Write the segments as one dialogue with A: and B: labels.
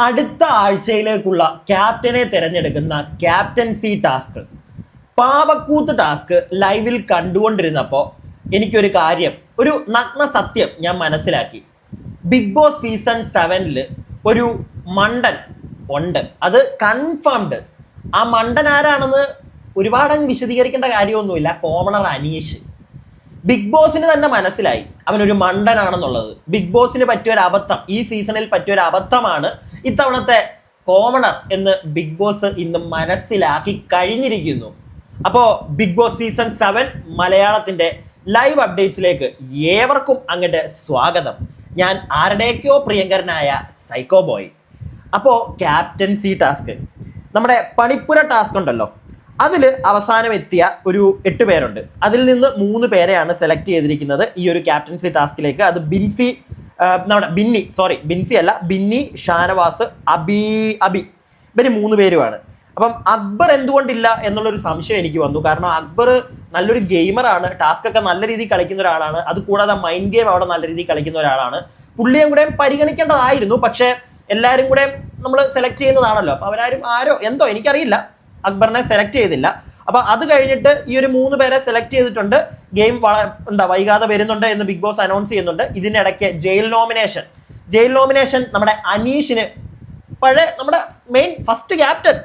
A: അടുത്ത ആഴ്ചയിലേക്കുള്ള ക്യാപ്റ്റനെ തിരഞ്ഞെടുക്കുന്ന captaincy task. Pavakoothu task ലൈവിൽ കണ്ടുകൊണ്ടിരുന്നപ്പോൾ എനിക്കൊരു കാര്യം ഒരു നഗ്ന സത്യം ഞാൻ മനസ്സിലാക്കി. ബിഗ് ബോസ് സീസൺ സെവനിൽ ഒരു മണ്ടൻ ഉണ്ട്. അത് കൺഫേംഡ് ആ മണ്ടൻ ആരാണെന്ന് ഒരുപാടങ്ങ് വിശദീകരിക്കേണ്ട കാര്യമൊന്നുമില്ല. കോമണർ അനീഷ്. ബിഗ് ബോസിന് തന്നെ മനസ്സിലായി. അവനൊരു മണ്ടനാണെന്നുള്ളത്. ബിഗ് ബോസിന് പറ്റിയൊരു അബദ്ധം ഈ സീസണിൽ പറ്റിയൊരു അബദ്ധമാണ് ഇത്തവണത്തെ കോമണർ എന്ന് ബിഗ് ബോസ് ഇന്ന് മനസ്സിലാക്കി കഴിഞ്ഞിരിക്കുന്നു. അപ്പോ ബിഗ് ബോസ് സീസൺ സെവൻ മലയാളത്തിന്റെ ലൈവ് അപ്ഡേറ്റ്സിലേക്ക് ഏവർക്കും അങ്ങോട്ട് സ്വാഗതം. ഞാൻ ആരുടെയൊക്കെയോ പ്രിയങ്കരനായ സൈക്കോ ബോയ് അപ്പോ ക്യാപ്റ്റൻസി ടാസ്ക് നമ്മുടെ പണിപ്പുര ടാസ്ക് ഉണ്ടല്ലോ. അതിൽ അവസാനം എത്തിയ ഒരു എട്ട് പേരുണ്ട്. അതിൽ നിന്ന് മൂന്ന് പേരെയാണ് സെലക്ട് ചെയ്തിരിക്കുന്നത് ഈ ഒരു ക്യാപ്റ്റൻസി ടാസ്കിലേക്ക് അത് ബിൻസി നമ്മുടെ ബിന്നി സോറി ബിൻസി അല്ല ബിന്നി ഷാനവാസ് അബി അബി. ഇവർ മൂന്ന് പേരുമാണ്. അപ്പം അക്ബർ എന്തുകൊണ്ടില്ല എന്നുള്ളൊരു സംശയം എനിക്ക് വന്നു. കാരണം അക്ബർ നല്ലൊരു ഗെയിമറാണ് ടാസ്ക് ഒക്കെ നല്ല രീതിയിൽ കളിക്കുന്ന ഒരാളാണ്. അത് കൂടാതെ മൈൻഡ് ഗെയിം അവിടെ നല്ല രീതിയിൽ കളിക്കുന്ന ഒരാളാണ്. പുള്ളിയും കൂടെ പരിഗണിക്കേണ്ടതായിരുന്നു. പക്ഷേ എല്ലാവരും കൂടെ നമ്മൾ സെലക്ട് ചെയ്യുന്നതാണല്ലോ. അപ്പോൾ അവരാരും ആരോ എന്തോ എനിക്കറിയില്ല. അക്ബറിനെ സെലക്ട് ചെയ്തില്ല. അപ്പോൾ അത് കഴിഞ്ഞിട്ട് ഈ ഒരു മൂന്ന് പേരെ സെലക്ട് ചെയ്തിട്ടുണ്ട്. ഗെയിം എന്താ വൈകാതെ വരുന്നുണ്ട് എന്ന് ബിഗ് ബോസ് അനൗൺസ് ചെയ്യുന്നുണ്ട്. ഇതിനിടയ്ക്ക് ജയിൽ നോമിനേഷൻ ജയിൽ നോമിനേഷൻ നമ്മുടെ അനീഷിന് പഴയ നമ്മുടെ മെയിൻ ഫസ്റ്റ് ക്യാപ്റ്റൻ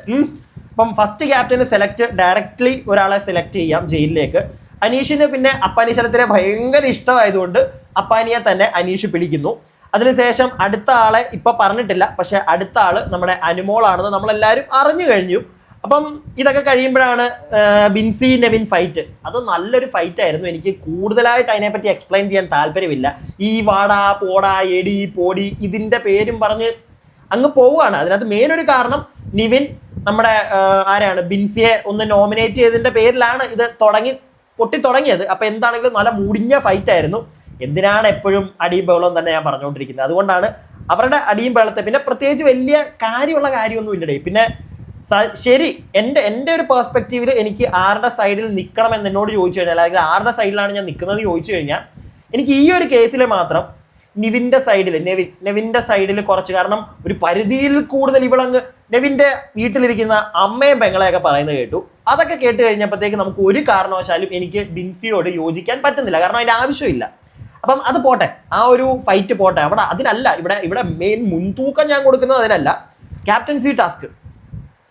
A: അപ്പം ഫസ്റ്റ് ക്യാപ്റ്റന് സെലക്ട് ഡയറക്റ്റ്ലി ഒരാളെ സെലക്ട് ചെയ്യാം ജയിലിലേക്ക്. അനീഷിന് പിന്നെ അപ്പാനീശ്വരത്തിനെ ഭയങ്കര ഇഷ്ടമായതുകൊണ്ട് അപ്പാനിയെ തന്നെ അനീഷ് പിടിക്കുന്നു. അതിനുശേഷം അടുത്ത ആളെ ഇപ്പൊ പറഞ്ഞിട്ടില്ല. പക്ഷെ അടുത്ത ആൾ നമ്മുടെ അനുമോളാണെന്ന് നമ്മളെല്ലാവരും അറിഞ്ഞു കഴിഞ്ഞു. അപ്പം ഇതൊക്കെ കഴിയുമ്പോഴാണ് ബിൻസി നെവിൻ ഫൈറ്റ് അത് നല്ലൊരു ഫൈറ്റ് ആയിരുന്നു. എനിക്ക് കൂടുതലായിട്ട് അതിനെപ്പറ്റി എക്സ്പ്ലെയിൻ ചെയ്യാൻ താല്പര്യമില്ല. ഈ വാടാ പോടാ എടി പോടി ഇതിന്റെ പേരും പറഞ്ഞ് അങ്ങ് പോവുകയാണ്. അതിനകത്ത് മെയിൻ ഒരു കാരണം നിവിൻ നമ്മുടെ ആരാണ്? ബിൻസിയെ ഒന്ന് നോമിനേറ്റ് ചെയ്തതിന്റെ പേരിലാണ് ഇത് തുടങ്ങി പൊട്ടി തുടങ്ങിയത് അപ്പൊ എന്താണെങ്കിലും നല്ല മുടിഞ്ഞ ഫൈറ്റ് ആയിരുന്നു. എന്തിനാണ് എപ്പോഴും അടിയും ബഹളവും തന്നെ ഞാൻ പറഞ്ഞുകൊണ്ടിരിക്കുന്നത്. അതുകൊണ്ടാണ് അവരുടെ അടിയും ബഹളത്തെ പിന്നെ പ്രത്യേകിച്ച് വലിയ കാര്യമുള്ള കാര്യമൊന്നും ഇല്ലടേ പിന്നെ ശരി എന്റെ എന്റെ ഒരു പെർസ്പെക്ടീവിൽ എനിക്ക് ആരുടെ സൈഡിൽ നിൽക്കണം എന്ന് എന്നോട് ചോദിച്ചു കഴിഞ്ഞാൽ അല്ലെങ്കിൽ ആരുടെ സൈഡിലാണ് ഞാൻ നിൽക്കുന്നത് ചോദിച്ചു കഴിഞ്ഞാൽ എനിക്ക് ഈ ഒരു കേസിൽ മാത്രം നിവിന്റെ സൈഡിൽ നെവിൻ നെവിന്റെ സൈഡിൽ കുറച്ച് കാരണം ഒരു പരിധിയിൽ കൂടുതൽ ഇവളങ്ങ് നെവിന്റെ വീട്ടിലിരിക്കുന്ന അമ്മയും പെങ്ങളെയൊക്കെ പറയുന്നത് കേട്ടു. അതൊക്കെ കേട്ട് കഴിഞ്ഞപ്പോഴത്തേക്ക് നമുക്ക് ഒരു കാരണവശാലും എനിക്ക് ബിൻസിയോട് യോജിക്കാൻ പറ്റുന്നില്ല കാരണം അതിന്റെ ആവശ്യമില്ല. അപ്പം അത് പോട്ടെ ആ ഒരു ഫൈറ്റ് പോട്ടെ. അവിടെ അതിനല്ല ഇവിടെ ഇവിടെ മെയിൻ മുൻതൂക്കം ഞാൻ കൊടുക്കുന്നത് അതിനല്ല. ക്യാപ്റ്റൻസി ടാസ്ക്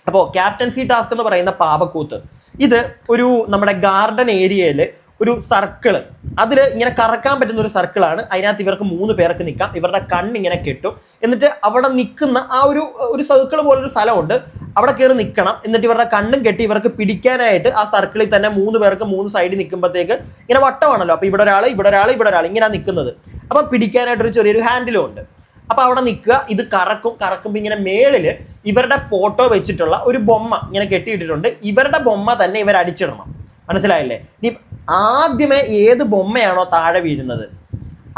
A: അപ്പോൾ ക്യാപ്റ്റൻസി ടാസ്ക് എന്ന് പറയുന്ന പാവക്കൂത്ത് ഇത് ഒരു നമ്മുടെ ഗാർഡൻ ഏരിയയിൽ ഒരു സർക്കിൾ അതിൽ ഇങ്ങനെ കറക്കാൻ പറ്റുന്ന ഒരു സർക്കിളാണ് അതിനകത്ത് ഇവർക്ക് മൂന്ന് പേർക്ക് നിൽക്കാം. ഇവരുടെ കണ്ണിങ്ങനെ കെട്ടും. എന്നിട്ട് അവിടെ നിൽക്കുന്ന ആ ഒരു ഒരു സർക്കിൾ പോലൊരു സ്ഥലമുണ്ട്. അവിടെ കയറി നിൽക്കണം. എന്നിട്ട് ഇവരുടെ കണ്ണും കെട്ടി ഇവർക്ക് പിടിക്കാനായിട്ട് ആ സർക്കിളിൽ തന്നെ മൂന്ന് പേർക്ക് മൂന്ന് സൈഡിൽ നിൽക്കുമ്പോഴത്തേക്ക് ഇങ്ങനെ വട്ടമാണല്ലോ. അപ്പോൾ ഇവിടെ ഒരാൾ ഇവിടെ ഒരാൾ ഇവിടെ ഒരാൾ ഇങ്ങനെ നിൽക്കുന്നത്. അപ്പം പിടിക്കാനായിട്ടൊരു ചെറിയൊരു ഹാൻഡിലും ഉണ്ട്. അപ്പൊ അവിടെ നിൽക്കുക. ഇത് കറക്കും കറക്കുമ്പോൾ ഇങ്ങനെ മേളിൽ ഇവരുടെ ഫോട്ടോ വെച്ചിട്ടുള്ള ഒരു ബൊമ്മ ഇങ്ങനെ കെട്ടിയിട്ടിട്ടുണ്ട്. ഇവരുടെ ബൊമ്മ തന്നെ ഇവർ അടിച്ചിടണം. മനസ്സിലായില്ലേ? നീ ആദ്യമേ ഏത് ബൊമ്മയാണോ താഴെ വീഴുന്നത്?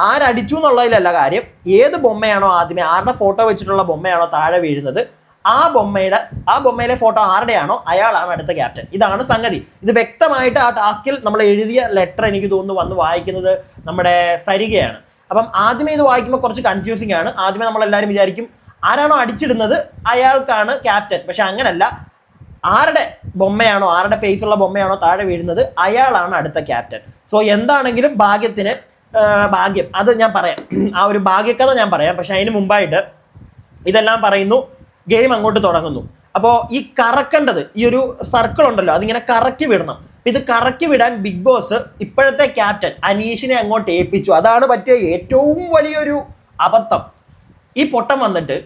A: ആരടിച്ചു എന്നുള്ളതിലല്ല കാര്യം. ഏത് ബൊമ്മയാണോ ആദ്യമേ? ആരുടെ ഫോട്ടോ വെച്ചിട്ടുള്ള ബൊമ്മയാണോ താഴെ വീഴുന്നത്? ആ ബൊമ്മയുടെ ആ ബൊമ്മയിലെ ഫോട്ടോ ആരുടെയാണോ? അയാളാണ് അടുത്ത ക്യാപ്റ്റൻ. ഇതാണ് സംഗതി. ഇത് വ്യക്തമായിട്ട് ആ ടാസ്കിൽ നമ്മൾ എഴുതിയ ലെറ്റർ എനിക്ക് തോന്നുന്നു വന്ന് വായിക്കുന്നത് നമ്മുടെ സരികയാണ്. അപ്പം ആദ്യമേ ഇത് വായിക്കുമ്പോൾ കുറച്ച് കൺഫ്യൂസിംഗ് ആണ്. ആദ്യമേ നമ്മളെല്ലാവരും വിചാരിക്കും ആരാണോ അടിച്ചിടുന്നത് അയാൾക്കാണ് ക്യാപ്റ്റൻ പക്ഷെ അങ്ങനല്ല. ആരുടെ ബൊമ്മയാണോ ആരുടെ ഫേസ് ഉള്ള ബൊമ്മയാണോ താഴെ വീഴുന്നത് അയാളാണ് അടുത്ത ക്യാപ്റ്റൻ സോ എന്താണെങ്കിലും ഭാഗ്യത്തിന് ഭാഗ്യം. അത് ഞാൻ പറയാം. ആ ഒരു ഭാഗ്യക്കഥ ഞാൻ പറയാം. പക്ഷെ അതിന് മുമ്പായിട്ട് ഇതെല്ലാം പറയുന്നു. ഗെയിം അങ്ങോട്ട് തുടങ്ങുന്നു. അപ്പോൾ ഈ കറക്കേണ്ടത് ഈ ഒരു സർക്കിൾ ഉണ്ടല്ലോ അതിങ്ങനെ കറക്കി വിടണം. ഇത് കറക്കി വിടാൻ ബിഗ് ബോസ് ഇപ്പോഴത്തെ ക്യാപ്റ്റൻ അനീഷിനെ അങ്ങോട്ട് ഏൽപ്പിച്ചു. അതാണ് പറ്റിയ ഏറ്റവും വലിയൊരു അബദ്ധം. ഈ പൊട്ടം വന്നിട്ട്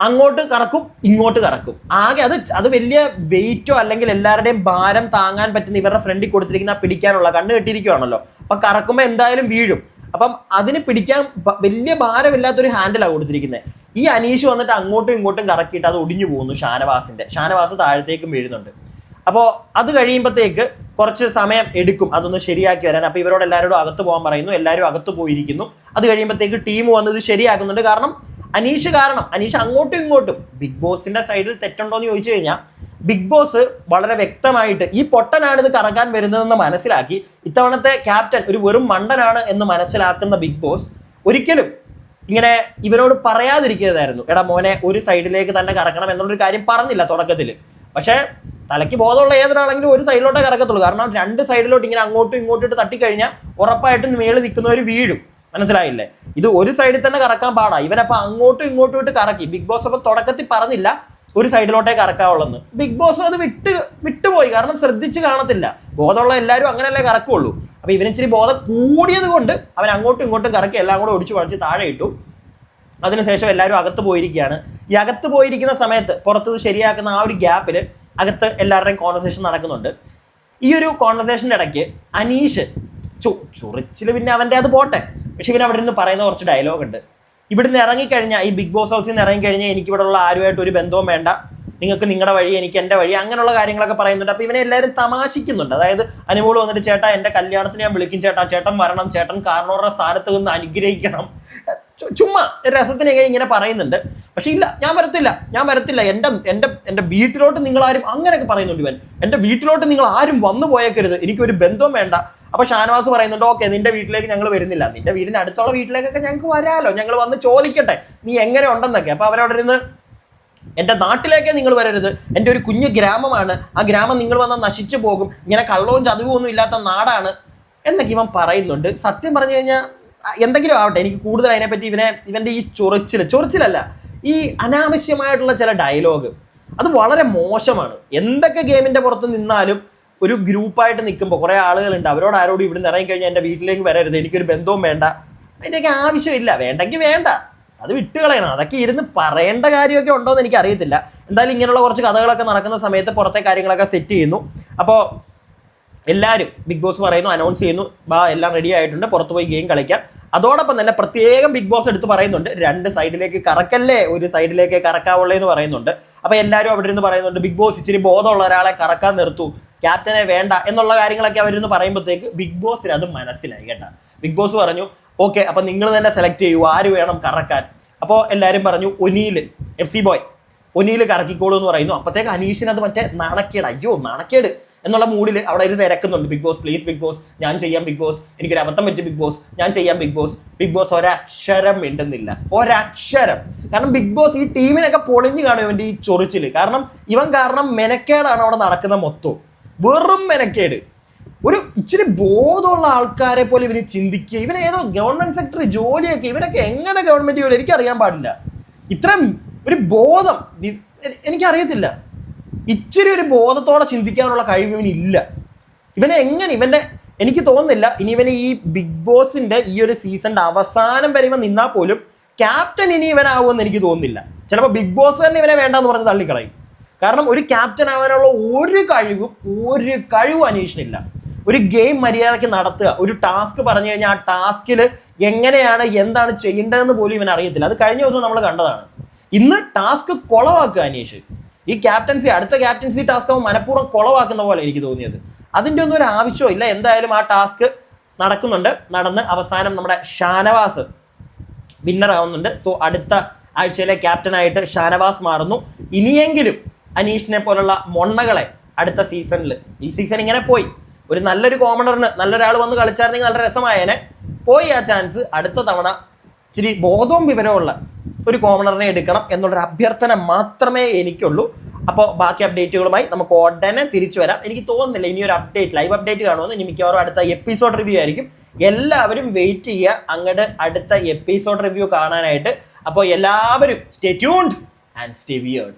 A: അങ്ങോട്ട് കറക്കും ഇങ്ങോട്ട് കറക്കും. ആകെ അത് അത് വലിയ വെയിറ്റോ അല്ലെങ്കിൽ എല്ലാവരുടെയും ഭാരം താങ്ങാൻ പറ്റുന്ന ഇവരുടെ ഫ്രണ്ടിൽ കൊടുത്തിരിക്കുന്ന പിടിക്കാനുള്ള കണ്ണ് കെട്ടിയിരിക്കുവാണല്ലോ. അപ്പൊ കറക്കുമ്പോൾ എന്തായാലും വീഴും. അപ്പം അതിന് പിടിക്കാൻ വലിയ ഭാരമില്ലാത്തൊരു ഹാൻഡിലാണ് കൊടുത്തിരിക്കുന്നത് ഈ അനീഷ് വന്നിട്ട് അങ്ങോട്ടും ഇങ്ങോട്ടും കറക്കിയിട്ട് അത് ഒടിഞ്ഞു പോകുന്നു ഷാനവാസിന്റെ. ഷാനവാസ് താഴത്തേക്കും വീഴുന്നുണ്ട്. അപ്പോൾ അത് കഴിയുമ്പോഴത്തേക്ക് കുറച്ച് സമയം എടുക്കും. അതൊന്ന് ശരിയാക്കി വരാൻ. അപ്പോൾ ഇവരോട് എല്ലാവരോടും അകത്ത് പോകാൻ പറയുന്നു. എല്ലാവരും അകത്ത് പോയിരിക്കുന്നു. അത് കഴിയുമ്പോഴത്തേക്ക് ടീം വന്നത് ശരിയാക്കുന്നുണ്ട് കാരണം അനീഷ് കാരണം. അനീഷ് അങ്ങോട്ടും ഇങ്ങോട്ടും. ബിഗ് ബോസിന്റെ സൈഡിൽ തെറ്റുണ്ടോ എന്ന് ചോദിച്ചു കഴിഞ്ഞാൽ ബിഗ് ബോസ് വളരെ വ്യക്തമായിട്ട് ഈ പൊട്ടനാണ് ഇത് കറങ്ങാൻ വരുന്നതെന്ന് മനസ്സിലാക്കി ഇത്തവണത്തെ ക്യാപ്റ്റൻ ഒരു വെറും മണ്ടനാണ് എന്ന് മനസ്സിലാക്കുന്ന ബിഗ് ബോസ് ഒരിക്കലും ഇങ്ങനെ ഇവരോട് പറയാതിരിക്കുന്നതായിരുന്നു എടാ മോനെ ഒരു സൈഡിലേക്ക് തന്നെ കറക്കണം എന്നുള്ളൊരു കാര്യം പറഞ്ഞില്ല തുടക്കത്തിൽ പക്ഷേ തലയ്ക്ക് ബോധമുള്ള ഏതൊരാളെങ്കിലും ഒരു സൈഡിലോട്ടേ കറക്കത്തുള്ളൂ. കാരണം രണ്ട് സൈഡിലോട്ട് ഇങ്ങനെ അങ്ങോട്ടും ഇങ്ങോട്ടും ഇട്ട് തട്ടിക്കഴിഞ്ഞാൽ ഉറപ്പായിട്ടും മേളിൽ നിൽക്കുന്നവർ വീഴും. മനസ്സിലായില്ലേ? ഇത് ഒരു സൈഡിൽ തന്നെ കറക്കാൻ പാടാ. ഇവനപ്പോൾ അങ്ങോട്ടും ഇങ്ങോട്ടും ഇട്ട് കറക്കി. ബിഗ് ബോസ് അപ്പോൾ തുടക്കത്തിൽ പറഞ്ഞില്ല ഒരു സൈഡിലോട്ടേ കറക്കാവുള്ളെന്ന്. ബിഗ് ബോസ് അത് വിട്ട് വിട്ടുപോയി. കാരണം ശ്രദ്ധിച്ച് കാണത്തില്ല. ബോധമുള്ള എല്ലാവരും അങ്ങനെയല്ലേ കറക്കുള്ളൂ. അപ്പോൾ ഇവന് ഇച്ചിരി ബോധം കൂടിയത് കൊണ്ട് അവൻ അങ്ങോട്ടും ഇങ്ങോട്ടും കറക്കി എല്ലാം കൂടെ ഒടിച്ചു വളച്ച് താഴെ ഇട്ടു. അതിനുശേഷം എല്ലാവരും അകത്ത് പോയിരിക്കുകയാണ്. ഈ അകത്ത് പോയിരിക്കുന്ന സമയത്ത് പുറത്തത് ശരിയാക്കുന്ന ആ ഒരു ഗ്യാപ്പിൽ അകത്ത് എല്ലാവരുടെയും കോൺവെർസേഷൻ നടക്കുന്നുണ്ട്. ഈ ഒരു കോൺവെർസേഷന്റെ ഇടയ്ക്ക് അനീഷ് ചു ചുറിച്ചിൽ പിന്നെ അവന്റെ അത് പോട്ടെ. പക്ഷെ പിന്നെ അവിടെ നിന്ന് പറയുന്ന കുറച്ച് ഡയലോഗ് ഉണ്ട്. ഇവിടെ നിന്ന് ഇറങ്ങിക്കഴിഞ്ഞാൽ ഈ ബിഗ് ബോസ് ഹൗസിൽ നിന്ന് ഇറങ്ങിക്കഴിഞ്ഞാൽ എനിക്ക് ഇവിടെ ആരുമായിട്ട് ഒരു ബന്ധവും വേണ്ട. നിങ്ങൾക്ക് നിങ്ങളുടെ വഴി എനിക്ക് എന്റെ വഴി അങ്ങനെയുള്ള കാര്യങ്ങളൊക്കെ പറയുന്നുണ്ട്. അപ്പോൾ ഇവനെ എല്ലാവരും തമാശിക്കുന്നുണ്ട്. അതായത് അനുമോൾ വന്നിട്ട് ചേട്ടാ എന്റെ കല്യാണത്തിന് ഞാൻ വിളിക്കും ചേട്ടാ. ചേട്ടൻ വരണം ചേട്ടൻ കാരണവരുടെ സ്ഥാനത്ത് നിന്ന് അനുഗ്രഹിക്കണം. ചുമ്മാ രസത്തിനൊക്കെ ഇങ്ങനെ പറയുന്നുണ്ട്. പക്ഷെ ഇല്ല ഞാൻ വരത്തില്ല ഞാൻ വരത്തില്ല. എന്റെ എന്റെ എന്റെ വീട്ടിലോട്ട് നിങ്ങൾ ആരും അങ്ങനെയൊക്കെ പറയുന്നുണ്ട് ഇവൻ. എന്റെ വീട്ടിലോട്ട് നിങ്ങൾ ആരും വന്നു പോയേക്കരുത്. എനിക്കൊരു ബന്ധവും വേണ്ട. അപ്പൊ ഷാനവാസ് പറയുന്നുണ്ട് ഓക്കെ നിന്റെ വീട്ടിലേക്ക് ഞങ്ങൾ വരുന്നില്ല. നിന്റെ വീടിന്റെ അടുത്തുള്ള വീട്ടിലേക്കൊക്കെ ഞങ്ങൾക്ക് വരാലോ. ഞങ്ങൾ വന്ന് ചോദിക്കട്ടെ. നീ എങ്ങനെ ഉണ്ടെന്നൊക്കെ. അപ്പൊ അവരവിടെ ഇരുന്ന് എന്റെ നാട്ടിലേക്കേ നിങ്ങൾ വരരുത്. എന്റെ ഒരു കുഞ്ഞു ഗ്രാമമാണ്. ആ ഗ്രാമം നിങ്ങൾ വന്നാൽ നശിച്ചു പോകും. ഇങ്ങനെ കള്ളവും ചതുവും ഒന്നും ഇല്ലാത്ത നാടാണ്. എന്നൊക്കെ ഇവൻ പറയുന്നുണ്ട്. സത്യം പറഞ്ഞു കഴിഞ്ഞാൽ എന്തെങ്കിലും ആവട്ടെ. എനിക്ക് കൂടുതൽ അതിനെപ്പറ്റി ഇവനെ ഇവന്റെ ഈ ചൊറിച്ചിൽ ചൊറിച്ചിലല്ല. ഈ അനാവശ്യമായിട്ടുള്ള ചില ഡയലോഗ് അത് വളരെ മോശമാണ്. എന്തൊക്കെ ഗെയിമിന്റെ പുറത്ത് നിന്നാലും ഒരു ഗ്രൂപ്പായിട്ട് നിൽക്കുമ്പോൾ കുറേ ആളുകളുണ്ട് അവരോട് ആരോടും നിന്ന് ഇറങ്ങിക്കഴിഞ്ഞാൽ എന്റെ വീട്ടിലേക്ക് വരരുത് എനിക്കൊരു ബന്ധവും വേണ്ട. അതിന്റെയൊക്കെ ആവശ്യമില്ല. വേണ്ടെങ്കിൽ വേണ്ട. അത് വിട്ടുകളയണം അതൊക്കെ ഇരുന്ന് പറയേണ്ട കാര്യമൊക്കെ ഉണ്ടോ എന്ന് എനിക്ക് അറിയത്തില്ല. എന്തായാലും ഇങ്ങനെയുള്ള കുറച്ച് കഥകളൊക്കെ നടക്കുന്ന സമയത്ത് പുറത്തെ കാര്യങ്ങളൊക്കെ സെറ്റ് ചെയ്യുന്നു. അപ്പോൾ എല്ലാവരും ബിഗ് ബോസ് പറയുന്നു അനൗൺസ് ചെയ്യുന്നു ബാ എല്ലാം റെഡി ആയിട്ടുണ്ട്. പുറത്ത് പോയി ഗെയിം കളിക്കാം. അതോടൊപ്പം തന്നെ പ്രത്യേകം ബിഗ് ബോസ് എടുത്ത് പറയുന്നുണ്ട് രണ്ട് സൈഡിലേക്ക് കറക്കല്ലേ ഒരു സൈഡിലേക്ക് കറക്കാവുള്ളേ എന്ന് പറയുന്നുണ്ട്. അപ്പോൾ എല്ലാവരും അവിടെ ഇരുന്ന് പറയുന്നുണ്ട് ബിഗ് ബോസ് ഇച്ചിരി ബോധമുള്ള ഒരാളെ കറക്കാൻ നിർത്തു ക്യാപ്റ്റനെ വേണ്ട എന്നുള്ള കാര്യങ്ങളൊക്കെ അവരിന്ന് പറയുമ്പോഴത്തേക്ക് ബിഗ് ബോസിന് അത് മനസ്സിലായി കേട്ടാ. ബിഗ് ബോസ് പറഞ്ഞു ഓക്കെ അപ്പം നിങ്ങൾ തന്നെ സെലക്ട് ചെയ്യൂ ആര് വേണം കറക്കാൻ. അപ്പോൾ എല്ലാവരും പറഞ്ഞു Oneal F C boy Oneal കറക്കിക്കോളൂ എന്ന് പറയുന്നു. അപ്പോഴത്തേക്ക് അനീഷിന് അത് മറ്റേ നാണക്കേട് അയ്യോ നാണക്കേട്. എന്നുള്ള മൂഡിൽ അവിടെ ഇരുന്ന് ഇരക്കുന്നുണ്ട് Big Boss please Big Boss ഞാൻ ചെയ്യാം ബിഗ് ബോസ് എനിക്കൊരു അബദ്ധം പറ്റി ബിഗ് ബോസ് ഞാൻ ചെയ്യാം ബിഗ് ബോസ് ബിഗ് ബോസ് ഒരക്ഷരം മിണ്ടുന്നില്ല. ഒരക്ഷരം. കാരണം ബിഗ് ബോസ് ഈ ടീമിനൊക്കെ പൊളിഞ്ഞു കാണും ഇവന്റെ ഈ ചൊറിച്ചിൽ കാരണം ഇവൻ കാരണം മെനക്കേടാണ് അവിടെ നടക്കുന്ന മൊത്തം വെറും മെനക്കേട്. ഒരു ഇച്ചിരി ബോധമുള്ള ആൾക്കാരെ പോലെ ഇവന് ചിന്തിക്കുക. ഇവൻ ഏതോ ഗവൺമെന്റ് സെക്ടർ ജോലിയൊക്കെ ഇവനൊക്കെ എങ്ങനെ ഗവൺമെന്റ് ജോലി? എനിക്കറിയാൻ പാടില്ല. ഇത്രയും ഒരു ബോധം. എനിക്കറിയത്തില്ല. ഇച്ചിരി ഒരു ബോധത്തോടെ ചിന്തിക്കാനുള്ള കഴിവ് ഇവനില്ല ഇവനെ എങ്ങനെ ഇവന്റെ എനിക്ക് തോന്നുന്നില്ല ഇനി ഇവന് ഈ ബിഗ് ബോസിന്റെ ഈ ഒരു സീസണിന്റെ അവസാനം വരെ ഇവൻ നിന്നാൽ പോലും ക്യാപ്റ്റൻ ഇനി ഇവനാവുമെന്ന് എനിക്ക് തോന്നുന്നില്ല. ചിലപ്പോൾ ബിഗ് ബോസ് തന്നെ ഇവനെ വേണ്ടെന്ന് പറഞ്ഞ് തള്ളിക്കളയും. കാരണം ഒരു ക്യാപ്റ്റൻ ആവാനുള്ള ഒരു കഴിവും ഒരു കഴിവും അനീഷിനില്ല. ഒരു ഗെയിം മര്യാദയ്ക്ക് നടത്തുക ഒരു ടാസ്ക് പറഞ്ഞു കഴിഞ്ഞാൽ ആ ടാസ്കിൽ എങ്ങനെയാണ് എന്താണ് ചെയ്യേണ്ടതെന്ന് പോലും ഇവൻ അറിയത്തില്ല അത് കഴിഞ്ഞ ദിവസം നമ്മൾ കണ്ടതാണ്. ഇന്ന് ടാസ്ക് കൊളവാക്കുക അനീഷ്. ഈ ക്യാപ്റ്റൻസി അടുത്ത ക്യാപ്റ്റൻസി ടാസ്ക് അവൻ മനഃപൂർവം കുളവാക്കുന്ന പോലെ എനിക്ക് തോന്നിയത്. അതിന്റെ ഒന്നും ഒരു ആവശ്യമില്ല എന്തായാലും ആ ടാസ്ക് നടക്കുന്നുണ്ട്. നടന്ന് അവസാനം നമ്മുടെ ഷാനവാസ് വിന്നർ ആവുന്നുണ്ട്. സോ അടുത്ത ആഴ്ചയിലെ ക്യാപ്റ്റനായിട്ട് ഷാനവാസ് മാറുന്നു. ഇനിയെങ്കിലും അനീഷിനെ പോലുള്ള മൊണ്ണകളെ അടുത്ത സീസണിൽ ഈ സീസൺ ഇങ്ങനെ പോയി. ഒരു നല്ലൊരു കോമണറിന് നല്ലൊരാൾ വന്ന് കളിച്ചായിരുന്നെങ്കിൽ നല്ല രസമായേനെ. പോയി ആ ചാൻസ് അടുത്ത തവണ ഇച്ചിരി ബോധവും വിവരമുള്ള ഒരു കോമണറിനെ എടുക്കണം എന്നുള്ളൊരു അഭ്യർത്ഥന മാത്രമേ എനിക്കുള്ളൂ. അപ്പോൾ ബാക്കി അപ്ഡേറ്റുകളുമായി നമുക്ക് ഉടനെ തിരിച്ചു വരാം. എനിക്ക് തോന്നുന്നില്ല ഇനി ഒരു അപ്ഡേറ്റ് ലൈവ് അപ്ഡേറ്റ് കാണുമെന്ന് ഇനി മിക്കവാറും അടുത്ത എപ്പിസോഡ് റിവ്യൂ ആയിരിക്കും. എല്ലാവരും വെയിറ്റ് ചെയ്യുക. അങ്ങോട്ട് അടുത്ത എപ്പിസോഡ് റിവ്യൂ കാണാനായിട്ട്. അപ്പോൾ എല്ലാവരും stay tuned and stay weird